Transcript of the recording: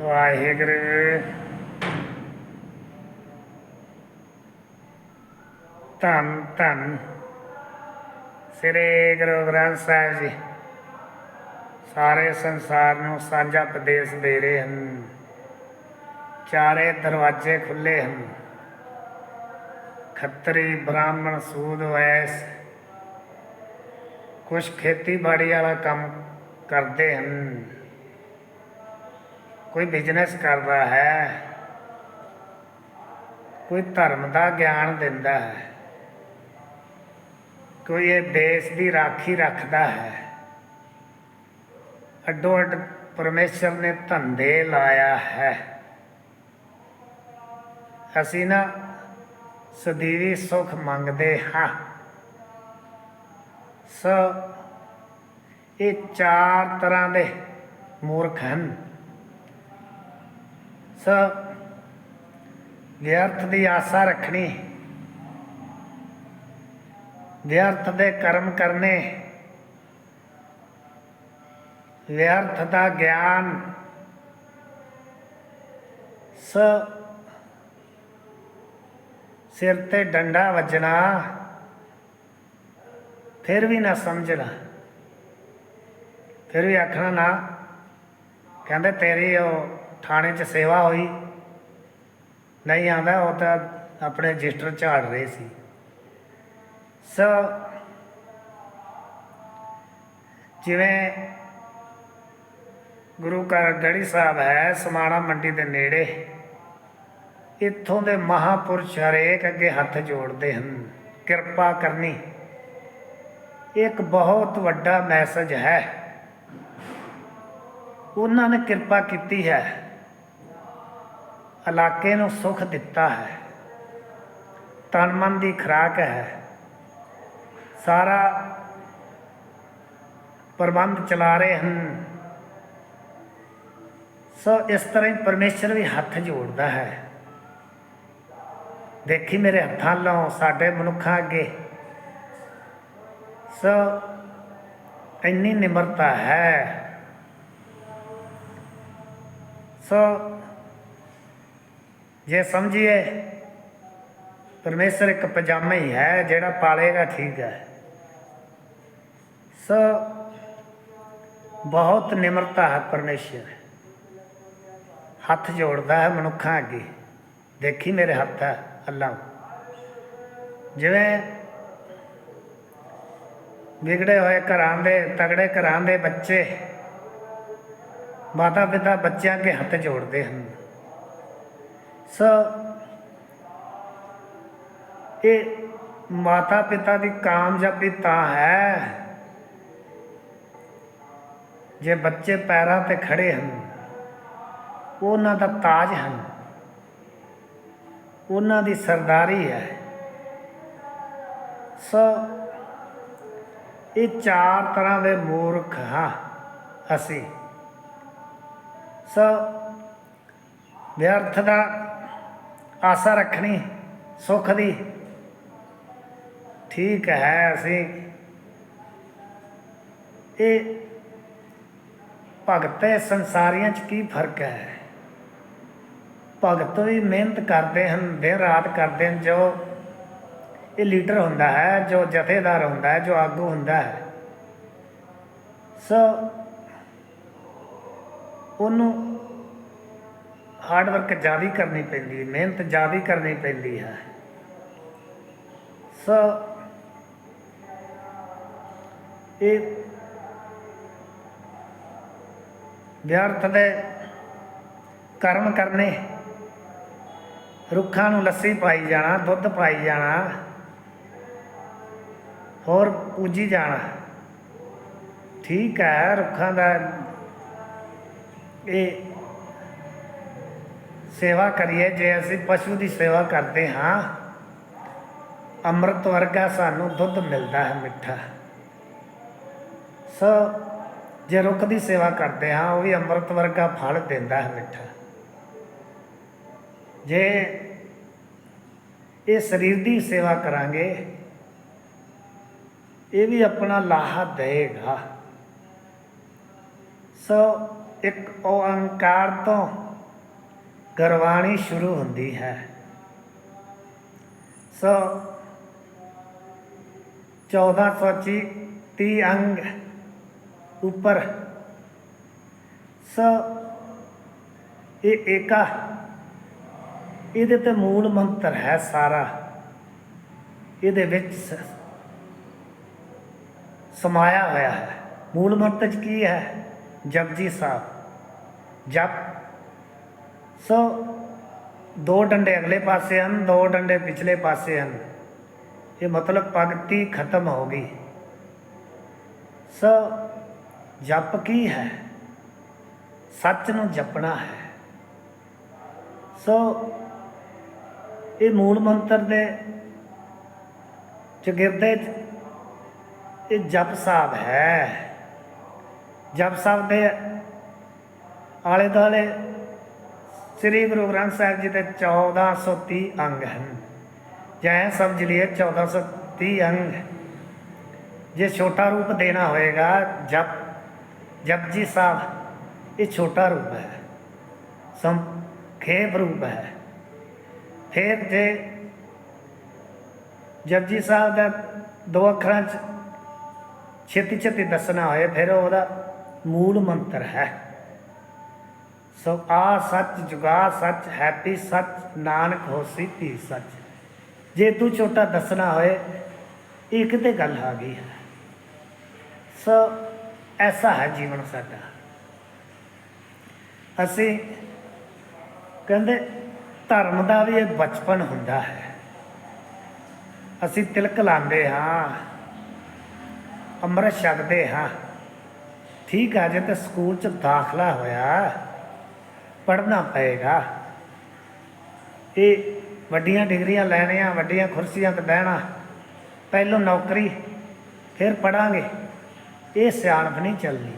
ਵਾਹਿਗੁਰੂ। ਧੰਨ ਧੰਨ। ਸ੍ਰੀ ਗੁਰੂ ਗ੍ਰੰਥ ਸਾਹਿਬ ਜੀ, ਸਾਰੇ ਸੰਸਾਰ ਨੂੰ ਸਾਂਝਾ ਉਪਦੇਸ਼ ਦੇ ਰਹੇ ਹਨ। ਚਾਰੇ ਦਰਵਾਜ਼ੇ ਖੁੱਲੇ ਹਨ। ਖੱਤਰੀ ਬ੍ਰਾਹਮਣ ਸੂਦ ਵੈਸ ਕੁਛ ਖੇਤੀਬਾੜੀ ਵਾਲਾ ਕੰਮ ਕਰਦੇ ਹਨ। ਕੋਈ ਬਿਜ਼ਨਸ ਕਰਦਾ ਹੈ, ਕੋਈ ਧਰਮ ਦਾ ਗਿਆਨ ਦਿੰਦਾ ਹੈ, ਕੋਈ ਇਹ ਦੇਸ਼ ਦੀ ਰਾਖੀ ਰੱਖਦਾ ਹੈ, ਅੱਡੋ ਅੱਡ ਪਰਮੇਸ਼ਰ ਨੇ ਧੰਦੇ ਲਾਇਆ ਹੈ। ਅਸੀਂ ਨਾ ਸਦੀਵੀ ਸੁਖ ਮੰਗਦੇ ਹਾਂ। ਸੋ ਇਹ ਚਾਰ ਤਰ੍ਹਾਂ ਦੇ ਮੂਰਖ ਹਨ। ਸੋ ਵਿਅਰਥ ਦੀ ਆਸਾ ਰੱਖਣੀ ਵਿਅਰਥ ਦੇ ਕਰਮ ਕਰਨੇ ਵਿਅਰਥ ਦਾ ਗਿਆਨ, ਸ, ਸਿਰ ਤੇ ਡੰਡਾ ਵੱਜਣਾ, ਫਿਰ ਵੀ ਨਾ ਸਮਝਣਾ, ਫਿਰ ਵੀ ਆਖਣਾ ਨਾ, ਕਹਿੰਦੇ ਤੇਰੀ ਉਹ ਥਾਣੇ 'ਚ ਸੇਵਾ ਹੋਈ। ਨਹੀਂ ਆਂਦਾ ਉਹ ਤਾਂ ਆਪਣੇ ਰਜਿਸਟਰ ਝਾੜ ਰਹੇ ਸੀ। ਸੋ ਜਿਵੇਂ ਗੁਰੂ ਘਰ ਗੜੀ ਸਾਹਿਬ ਹੈ, ਸਮਾਣਾ ਮੰਡੀ ਦੇ ਨੇੜੇ, ਇੱਥੋਂ ਦੇ ਮਹਾਪੁਰਸ਼ ਹਰੇਕ ਅੱਗੇ ਹੱਥ ਜੋੜਦੇ ਹਨ। ਕਿਰਪਾ ਕਰਨੀ। ਇੱਕ ਬਹੁਤ ਵੱਡਾ ਮੈਸੇਜ ਹੈ। ਉਹਨਾਂ ਨੇ ਕਿਰਪਾ ਕੀਤੀ ਹੈ। ਇਲਾਕੇ ਨੂੰ ਸੁਖ ਦਿੱਤਾ ਹੈ। ਤਨ ਮਨ ਦੀ ਖੁਰਾਕ ਹੈ। ਸਾਰਾ ਪ੍ਰਬੰਧ ਚਲਾ ਰਹੇ ਹਨ। ਸੋ ਇਸ ਤਰ੍ਹਾਂ ਹੀ ਪਰਮੇਸ਼ਰ ਵੀ ਹੱਥ ਜੋੜਦਾ ਹੈ। ਦੇਖੀ ਮੇਰੇ ਹੱਥਾਂ ਲਾਓ ਸਾਡੇ ਮਨੁੱਖਾਂ ਅੱਗੇ। ਸੋ ਇੰਨੀ ਨਿਮਰਤਾ ਹੈ। ਸੋ ਜੇ ਸਮਝੀਏ, ਪਰਮੇਸ਼ਰ ਇੱਕ ਪਜਾਮਾ ਹੀ ਹੈ, ਜਿਹੜਾ ਪਾਲੇਗਾ ਠੀਕ ਹੈ। ਸੋ, ਬਹੁਤ ਨਿਮਰਤਾ ਹੈ ਪਰਮੇਸ਼ਰ। ਹੱਥ ਜੋੜਦਾ ਹੈ ਮਨੁੱਖਾਂ ਅੱਗੇ। ਦੇਖੀ ਮੇਰੇ ਹੱਥ ਹੈ ਅੱਲਾ ਜਿਵੇਂ ਵਿਗੜੇ ਹੋਏ ਘਰਾਂ ਦੇ, ਤਗੜੇ ਘਰਾਂ ਦੇ ਬੱਚੇ ਮਾਤਾ ਪਿਤਾ ਬੱਚਿਆਂ ਕੇ ਹੱਥ ਜੋੜਦੇ ਹਨ। ਸ ਇਹ ਮਾਤਾ ਪਿਤਾ ਦੀ ਕਾਮਯਾਬੀ ਤਾਂ ਹੈ। ਜੇ ਬੱਚੇ ਪੈਰਾਂ ਤੇ ਖੜੇ ਹਨ, ਉਹਨਾਂ ਦਾ ਤਾਜ ਹਨ। ਉਹਨਾਂ ਦੀ ਸਰਦਾਰੀ ਹੈ। ਸੋ ਇਹ ਚਾਰ ਤਰ੍ਹਾਂ ਦੇ ਮੂਰਖ ਹਾਂ ਅਸੀਂ। ਸੋ ਵਿਅਰਥ ਦਾ ਆਸਾ ਰੱਖਣੀ, ਸੁੱਖ ਦੀ। ਠੀਕ ਹੈ ਅਸੀਂ। ਇਹ ਭਗਤ ਸੰਸਾਰੀਆਂ 'ਚ ਕੀ ਫ਼ਰਕ ਹੈ? ਭਗਤ ਵੀ ਮਿਹਨਤ ਕਰਦੇ ਹਨ, ਦਿਨ ਰਾਤ ਕਰਦੇ ਹਨ। ਜੋ ਇਹ ਲੀਡਰ ਹੁੰਦਾ ਹੈ, ਜੋ ਜਥੇਦਾਰ ਹੁੰਦਾ ਹੈ, ਜੋ ਆਗੂ ਹੁੰਦਾ ਹੈ, ਸੋ ਉਹਨੂੰ ਹਾਰਡ ਵਰਕ ਜ਼ਿਆਦਾ ਕਰਨੀ ਪੈਂਦੀ ਹੈ, ਮਿਹਨਤ ਜ਼ਿਆਦਾ ਕਰਨੀ ਪੈਂਦੀ ਹੈ। ਸੋ ਇਹ ਵਿਅਰਥ ਦੇ ਕਰਮ ਕਰਨੇ, ਰੁੱਖਾਂ ਨੂੰ ਲੱਸੀ ਪਾਈ ਜਾਣਾ, ਦੁੱਧ ਪਾਈ ਜਾਣਾ, ਹੋਰ ਪੂਜੀ ਜਾਣਾ। ਠੀਕ ਹੈ, ਰੁੱਖਾਂ ਦਾ ਇਹ ਸੇਵਾ ਕਰੀਏ, ਜੇ ਅਸੀਂ ਪਸ਼ੂ ਦੀ ਸੇਵਾ ਕਰਦੇ ਹਾਂ, ਅੰਮ੍ਰਿਤ ਵਰਗਾ ਸਾਨੂੰ ਦੁੱਧ ਮਿਲਦਾ ਹੈ ਮਿੱਠਾ। ਸੋ ਜੇ ਰੁੱਖ ਦੀ ਸੇਵਾ ਕਰਦੇ ਹਾਂ, ਉਹ ਵੀ ਅੰਮ੍ਰਿਤ ਵਰਗਾ ਫਲ ਦਿੰਦਾ ਹੈ ਮਿੱਠਾ। ਜੇ ਇਹ ਸਰੀਰ ਦੀ ਸੇਵਾ ਕਰਾਂਗੇ, ਇਹ ਵੀ ਆਪਣਾ ਲਾਹਾ ਦੇਗਾ ਸੋ ਇੱਕ ਓੰਕਾਰ ਤੋਂ ਗੁਰਬਾਣੀ ਸ਼ੁਰੂ ਹੁੰਦੀ ਹੈ। ਸੋ 1430 ਅੰਗ ਉੱਪਰ। ਸੋ ਇਹ ਏਕਾ, ਇਹਦੇ ਤੇ ਮੂਲ ਮੰਤਰ ਹੈ ਸਾਰਾ। ਇਹਦੇ ਵਿੱਚ ਸਮਾਇਆ ਹੋਇਆ ਹੈ। ਮੂਲ ਮੰਤਰ 'ਚ ਕੀ ਹੈ? ਜਪਜੀ ਸਾਹਿਬ, ਜਪ ਸੋ ਦੋ ਡੰਡੇ ਅਗਲੇ ਪਾਸੇ ਹਨ, ਦੋ ਡੰਡੇ ਪਿਛਲੇ ਪਾਸੇ ਹਨ। ਇਹ ਮਤਲਬ ਭਗਤੀ ਖਤਮ ਹੋ ਗਈ। ਸੋ ਜਪ ਕੀ ਹੈ? ਸੱਚ ਨੂੰ ਜਪਣਾ ਹੈ। ਸੋ ਇਹ ਮੂਲ ਮੰਤਰ ਦੇ ਚਗਿਰਦੇ 'ਚ ਇਹ ਜਪ ਸਾਹਿਬ ਹੈ। ਜਪ ਸਾਹਿਬ ਦੇ ਆਲੇ ਦੁਆਲੇ ਸ੍ਰੀ ਗੁਰੂ ਗ੍ਰੰਥ ਸਾਹਿਬ ਜੀ ਦੇ 1430 ਅੰਗ ਹਨ। ਜੈ ਸਮਝ ਲਈਏ 1430 ਅੰਗ। ਜੇ ਛੋਟਾ ਰੂਪ ਦੇਣਾ ਹੋਏਗਾ, ਜਪ ਜਪਜੀ ਸਾਹਿਬ, ਇਹ ਛੋਟਾ ਰੂਪ ਹੈ। ਸੰਖੇਪ ਰੂਪ ਹੈ। ਫਿਰ ਜੇ ਜਪਜੀ ਸਾਹਿਬ ਦਾ ਦੋ ਅੱਖਰਾਂ ਚ ਛੇਤੀ ਛੇਤੀ ਦੱਸਣਾ ਹੋਏ, ਫਿਰ ਉਹਦਾ ਮੂਲ ਮੰਤਰ ਹੈ। ਸੋ ਆ ਸੱਚ ਜੁਗਾ ਸੱਚ, ਹੈਪੀ ਸੱਚ, ਨਾਨਕ ਹੋਸੀ ਧੀ ਸੱਚ। ਜੇ ਤੂੰ ਛੋਟਾ ਦੱਸਣਾ ਹੋਏ, ਇੱਕ ਤੇ ਗੱਲ ਆ ਗਈ ਹੈ। ਸੋ ਐਸਾ ਹੈ ਜੀਵਨ ਸਾਡਾ। ਅਸੀਂ ਕਹਿੰਦੇ ਧਰਮ ਦਾ ਵੀ ਇਹ ਬਚਪਨ ਹੁੰਦਾ ਹੈ। ਅਸੀਂ ਤਿਲਕ ਲਾਉਂਦੇ ਹਾਂ, ਅੰਮ੍ਰਿਤ ਛਕਦੇ ਹਾਂ। ਠੀਕ ਆ, ਜੇ ਤੇ ਸਕੂਲ ਚ ਦਾਖਲਾ ਹੋਇਆ ਪੜ੍ਹਨਾ ਪਏਗਾ। ਇਹ ਵੱਡੀਆਂ ਡਿਗਰੀਆਂ ਲੈਣੀਆਂ, ਵੱਡੀਆਂ ਕੁਰਸੀਆਂ ਤੇ ਬਹਿਣਾ, ਪਹਿਲੋਂ ਨੌਕਰੀ, ਫਿਰ ਪੜਾਂਗੇ ਇਹ ਸਿਆਣਪ ਨਹੀਂ ਚੱਲਦੀ